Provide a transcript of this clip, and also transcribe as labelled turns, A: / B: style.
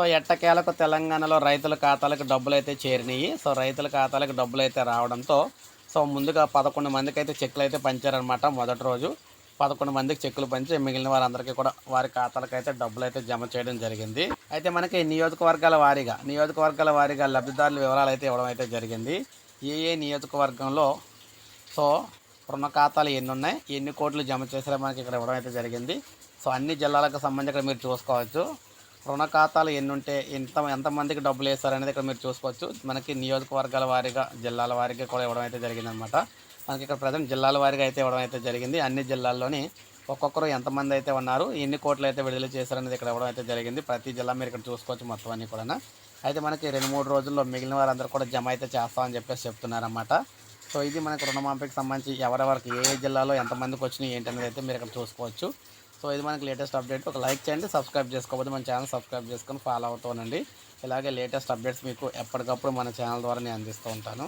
A: So ఎట్టకేలకు తెలంగాణలో రైతుల ఖాతాలకు డబ్బులు అయితే చేరినాయి సో రైతుల ఖాతాలకు డబ్బులు అయితే రావడంతో సో ముందుగా పదకొండు మందికి అయితే చెక్కులు అయితే పంచారనమాట మొదటి రోజు. పదకొండు మందికి చెక్కులు పంచి మిగిలిన వారందరికీ కూడా వారి ఖాతాలకు అయితే డబ్బులు అయితే జమ చేయడం జరిగింది. అయితే మనకి నియోజకవర్గాల వారీగా నియోజకవర్గాల వారీగా లబ్ధిదారుల వివరాలు అయితే ఇవ్వడం అయితే జరిగింది. ఏ ఏ నియోజకవర్గంలో సో రుణ ఖాతాలు ఎన్ని ఉన్నాయి ఎన్ని కోట్లు జమ చేసినా మనకి ఇక్కడ ఇవ్వడం అయితే జరిగింది. సో అన్ని జిల్లాలకు సంబంధించి ఇక్కడ మీరు చూసుకోవచ్చు. రుణ ఖాతాలు ఎన్ని ఉంటే ఎంత ఎంతమందికి డబ్బులు వేస్తారనేది ఇక్కడ మీరు చూసుకోవచ్చు. మనకి నియోజకవర్గాల వారీగా జిల్లాల వారీగా కూడా ఇవ్వడం అయితే జరిగిందనమాట మనకి ఇక్కడ ప్రజెంట్ జిల్లాల వారీగా అయితే ఇవ్వడం అయితే జరిగింది. అన్ని జిల్లాల్లోని ఒక్కొక్కరు ఎంతమంది అయితే ఉన్నారు ఎన్ని కోట్లు అయితే విడుదల చేశారనేది ఇక్కడ ఇవ్వడం అయితే జరిగింది. ప్రతి జిల్లా మీరు ఇక్కడ చూసుకోవచ్చు మొత్తం అన్ని కూడా అయితే మనకి రెండు మూడు రోజుల్లో మిగిలిన వారందరూ కూడా జమ అయితే చేస్తామని చెప్పేసి చెప్తున్నారన్నమాట. సో ఇది మనకు రుణమాఫీకి సంబంధించి ఎవరెవరికి ఏ జిల్లాలో ఎంతమందికి వచ్చినాయి ఏంటనేది అయితే మీరు ఇక్కడ చూసుకోవచ్చు. సో ఇది మనకి లేటెస్ట్ అప్డేట్. ఒక లైక్ చేయండి సబ్స్క్రైబ్ చేసుకోకపోతే మన ఛానల్ సబ్స్క్రైబ్ చేసుకొని ఫాలో అవుతూ ఉండండి. ఇలాగే లేటెస్ట్ అప్డేట్స్ మీకు ఎప్పటికప్పుడు మన ఛానల్ ద్వారా నేను అందిస్తూ ఉంటాను.